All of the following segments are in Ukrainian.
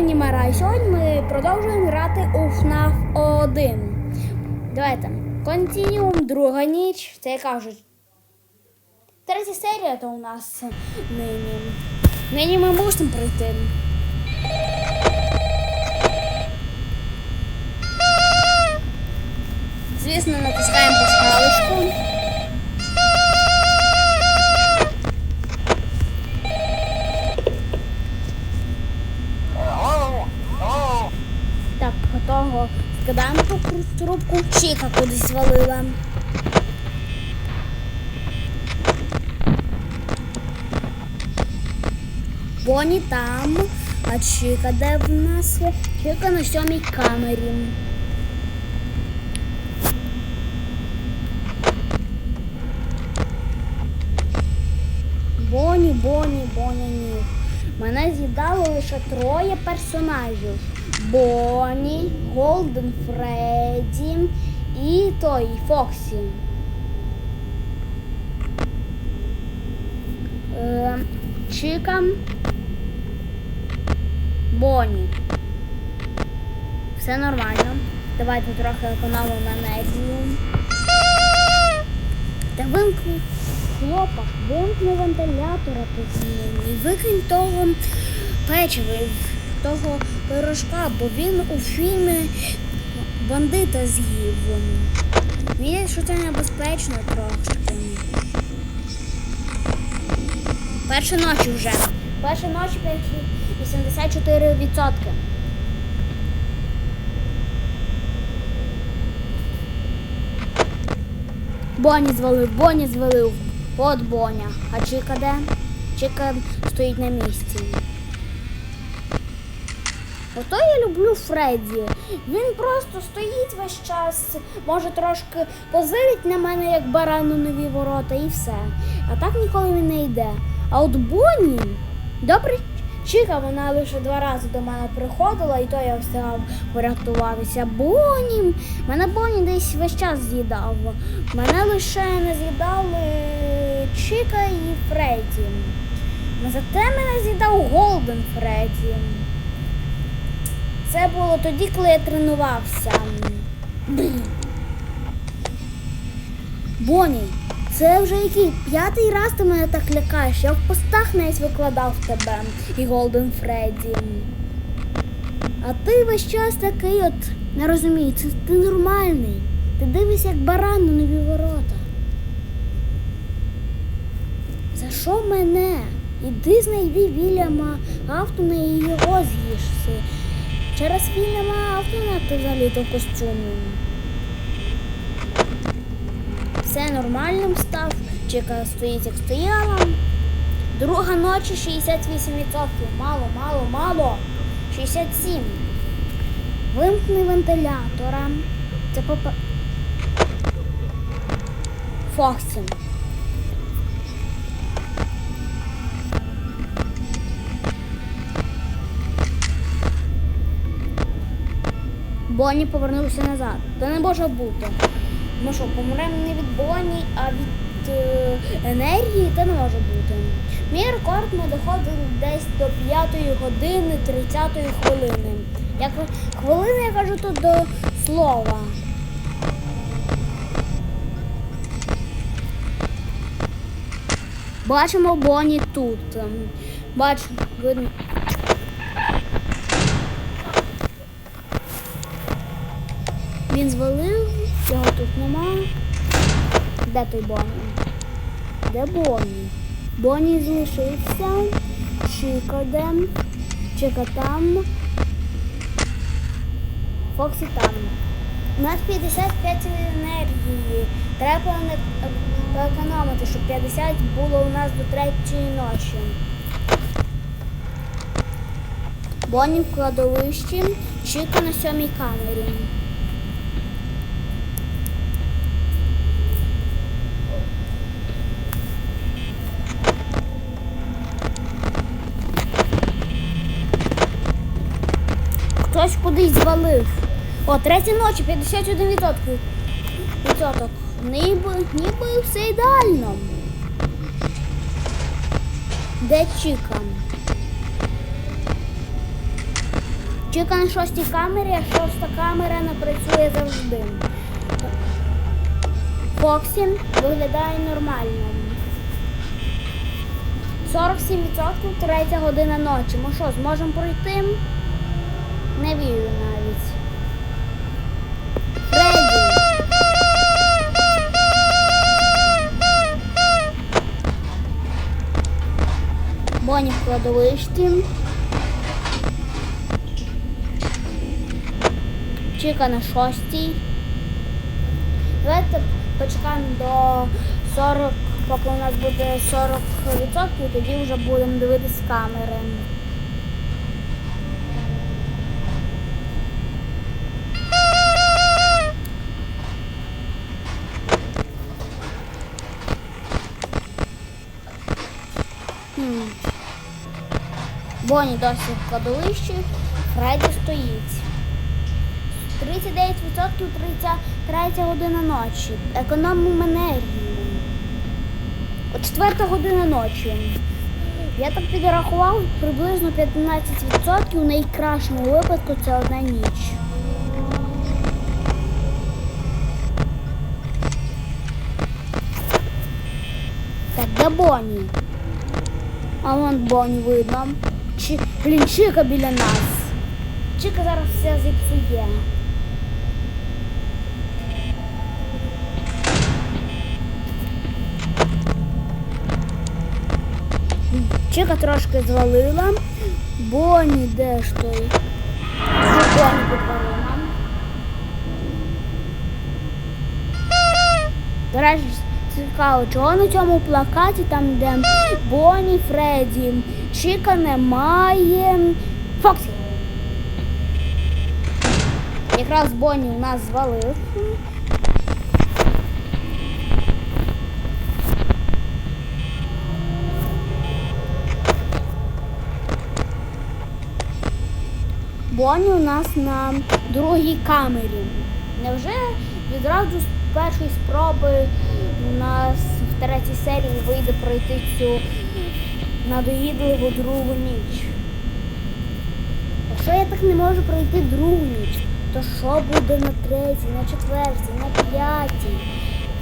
імені Мара. І сьогодні ми продовжуємо грати у FNAF 1. Давайте. Континіум, друга ніч. Це я кажу. Третя серія то у нас нині. Нині ми мусимо пройти. Звісно, натискаємо пасхалочку. Готово. Скидаємо ту трубку. Чіка кудись звалила. Боні там. А Чіка де в нас є? Чіка на сьомій камері. Боні, Боні, Боні, ні. Мене з'їдало лише троє персонажів: Боні, Голден Фредді і той Фоксі. Е, Чіка. Боні. Все нормально. Давайте трохи економимо енергію. Та вимкни хлопа, вимкни вентилятора і викинь того печива, того пирожка, бо він у фільмі бандита з'їв. Мені що це небезпечно трошки. Перша ночі вже. Перша ночі 84%. Боні звалив, Боні звалив. От Боня. А Чіка де? Чіка стоїть на місці. Ото я люблю Фредді. Він просто стоїть весь час, може трошки позирить на мене, як баран на нові ворота, і все. А так ніколи він не йде. А от Бонні, добре, Чіка, вона лише два рази до мене приходила, і то я встигав порятуватися. Бонні, мене Бонні десь весь час з'їдав. Мене лише не з'їдали Чіка і Фредді. Зате мене з'їдав Голден Фредді. Це було тоді, коли я тренувався. Блін. Це вже який п'ятий раз ти мене так лякаєш. Я в постах навіть викладав тебе і Голден Фредді. А ти весь час такий от не розумію, це ти нормальний. Ти дивишся як баран на нові ворота. За що мене? Іди знайди Вільяма Автона і його з'їшся. Через Вільяма Автона ти взагалі-то в. Все нормальним став. Чека стоїть як стояла. Друга ночі 68%. Мало, мало, мало. 67. Вимкни вентилятора. Це попа. Фоксі. Бонні повернувся назад. Це не може бути. Ми що, помремо не від Бонні, а від е, енергії, це не може бути. Мій рекорд ми доходили десь до 5 години 30 хвилини. Як хвилини я кажу тут до слова. Бачимо Бонні тут. Бачимо, видно. Він звалив, його тут нема. Де той Бонні? Де Бонні? Бонні залишився. Чіка де? Чіка там. Фоксі там. У нас 55 енергії. Треба поекономити, щоб 50 було у нас до третьої ночі. Бонні в кладовищі, Чіка на сьомій камері. Хтось кудись звалив. О, третя ночі, 51%. Відсоток. Ніби, ніби все ідеально. Де Чіка? Чека на шостій камері, а шоста камера не працює завжди. Фоксі виглядає нормально. 47% третя година ночі. Ми що, зможемо пройти? Не вірю навіть. Фредді. Боні в кладовищі. Чика на шостій. Давайте почекаємо до 40, поки у нас буде 40%, тоді вже будемо дивитись з камери. Боні досі в кладовищі, Фредді стоїть. 39% 33 година ночі. Економимо енергію. О 4 година ночі. Я так підрахував приблизно 15%. У найкращому випадку це одна ніч. Так, де Бонні? А вон Бонні видно. Чи, блін, Чика біля нас. Чика зараз все зіпсує. Чика трошки звалила. Бонні, де ж той? Це Бонні під варіном. До речі, цікаво, чого на цьому плакаті, там, де Бонні, Фредді, Чіка немає. Фоксі. Якраз Бонні у нас звалив. Бонні у нас на другій камері. Невже відразу з першої спроби нас в третій серії вийде пройти цю надоїдливу другу ніч? Якщо я так не можу пройти другу ніч, то що буде на третій, на четвертій, на п'ятій,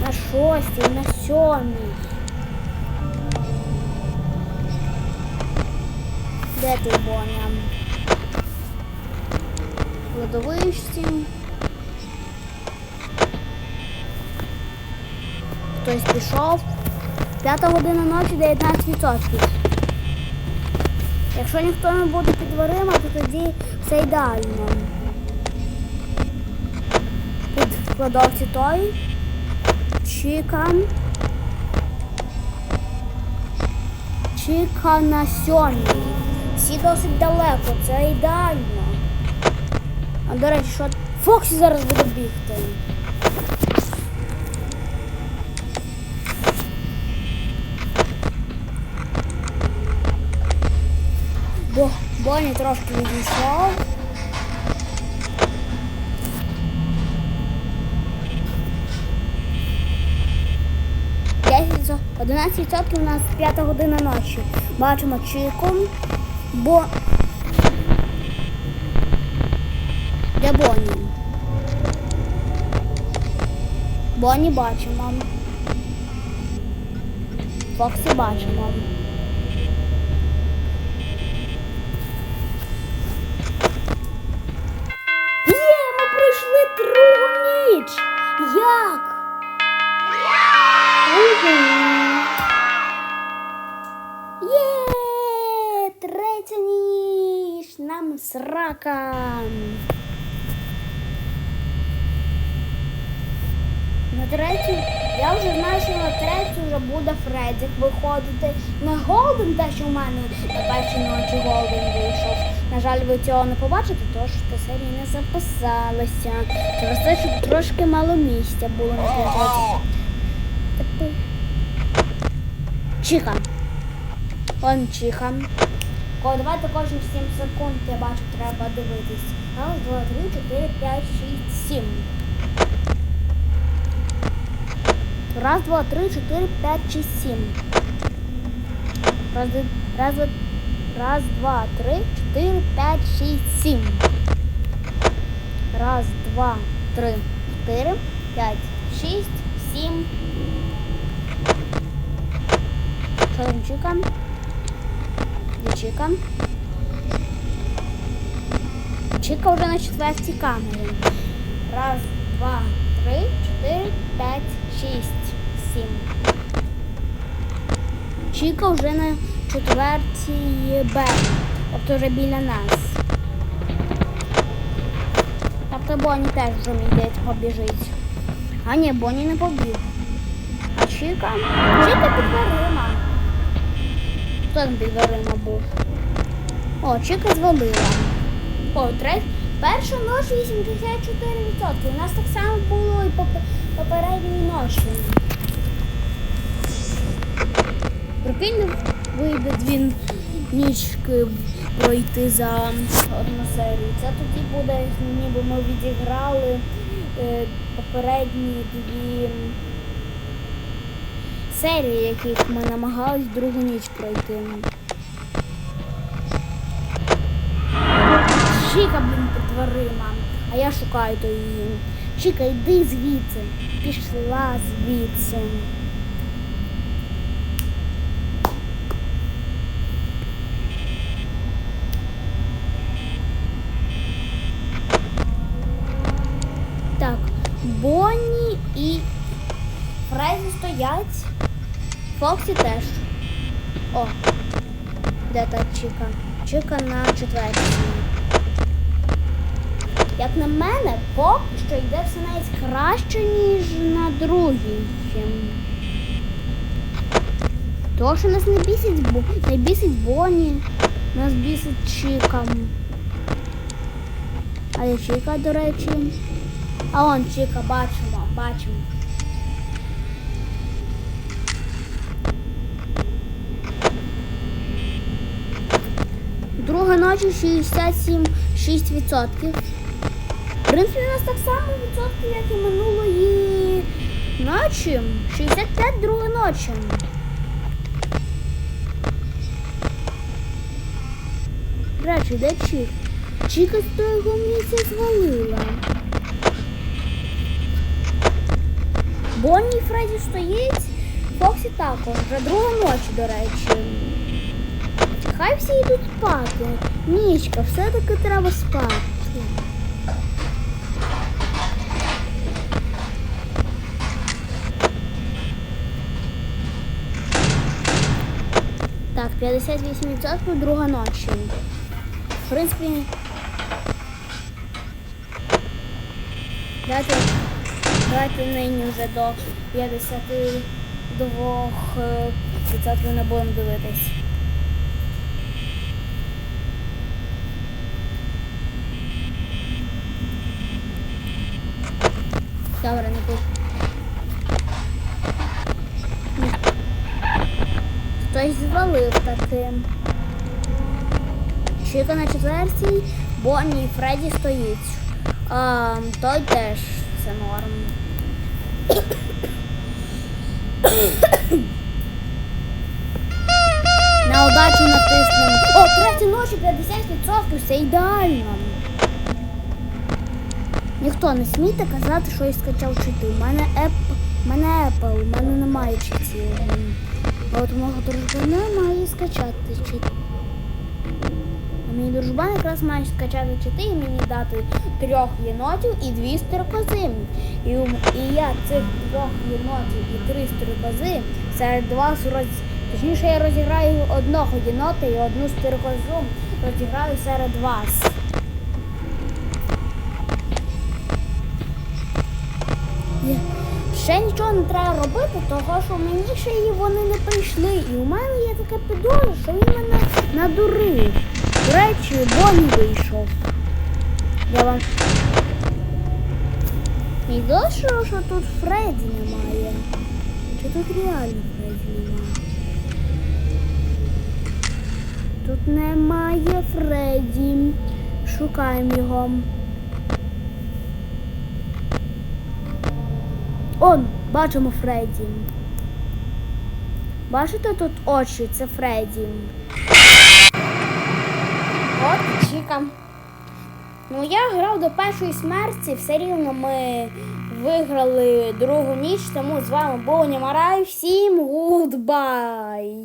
на шостій, на сьомій? Де ти, Боня? кладовищі. Хтось пішов. П'ята година ночі 19%. Якщо ніхто не буде під дверима, то тоді все ідеально. Під кладовці той. Чіка. Чіка на сьомій. Всі досить далеко, це ідеально. А до речі, що Фоксі зараз буде бігти. Бо Бонні трошки відійшов. Десять, 11% у нас п'ята година ночі. Бачимо чику, бо Де Бонні? Бонні бачимо. Фоксі бачимо. Як? Угу. Є, третя ніч! Нам срака! На третю, я вже знаю, що на третю вже буде Фреддік виходити. Не Голден, те, що в мене на першій ночі Голден вийшов. Жаль, ви цього не побачите, тому що та серія не записалася. Через те, що трошки мало місця було на кінці. Чиха. Он чиха. О, давайте кожні 7 секунд, я бачу, треба дивитись. Раз, два, три, чотири, п'ять, шість, сім. Раз, два, три, чотири, п'ять, шість, сім. Раз, д- раз, два, три, чотири, п'ять, шість, сім. Раз, два, три, чотири, п'ять, шість, сім. Де Чіка? Чіка вже на четвертій камері. Раз, два, три, чотири, п'ять, шість, сім. Чіка вже на четвертій Б. Тобто вже біля нас. Тобто Бонні теж вже мені здається, побіжить. А ні, Бонні не побіг. А Чіка? Чіка під дверима. Хто там під дверима був? О, Чіка звалила. О, третя. Перша нож 84%. У нас так само було і поп- попередньої ночі. Прикинь, вийде дві нічки пройти за одну серію. Це тоді буде, ніби ми відіграли е, попередні дві серії, яких ми намагались другу ніч пройти. Чіка, блін, дверима, а я шукаю то її. Чіка, йди звідси. Пішла звідси. Фоксі теж. О, де та Чіка? Чіка на четвертій. Як на мене, поки що йде все навіть краще, ніж на другій. То, що нас не бісить, бо не бісить Бонні, нас бісить Чіка. А де Чіка, до речі. А он Чіка, бачимо, бачимо. Друга ночі 67,6%. В принципі, у нас так само відсотків, як і минулої ночі. 65 друга ночі. Речі, де Чік? Чіка з того місця звалила. Бонні Фредді стоїть, Фоксі також. Вже друга ночі, до речі. Хай всі йдуть спати. Нічка, все-таки треба спати. Так, 58% друга ночі. В принципі. Давайте, давайте нині вже до 52% не будемо дивитись. Добре, не буду. Хтось звалив таким. Чіка на четвертій, Бонні і Фредді стоїть. А, той теж це норм. На удачу натиснемо. О, третя ночі 50%, це ідеально. Ніхто не смійте казати, що я скачав чити. У мене Apple, у мене Apple, у мене немає читів. От мого дружбана має скачати чити. А мій дружбан якраз має скачати чити і мені дати трьох єнотів і дві строкози. І, і я цих двох єнотів і три строкози серед вас роз... Точніше, я розіграю одного єнота і одну строкозу розіграю серед вас. Ще нічого не треба робити, того що мені ще і вони не прийшли. І у мене є таке підозра, що він мене надурив. До речі, Бонні вийшов. Я вам. Досі, що тут Фредді немає. Чи тут реально Фредді немає? Тут немає Фредді. Шукаємо його. Он, бачимо Фредді. Бачите тут очі? Це Фредді. От Чіка. Ну, я грав до першої смерті, все рівно ми виграли другу ніч, тому з вами був Німарай. Всім гудбай!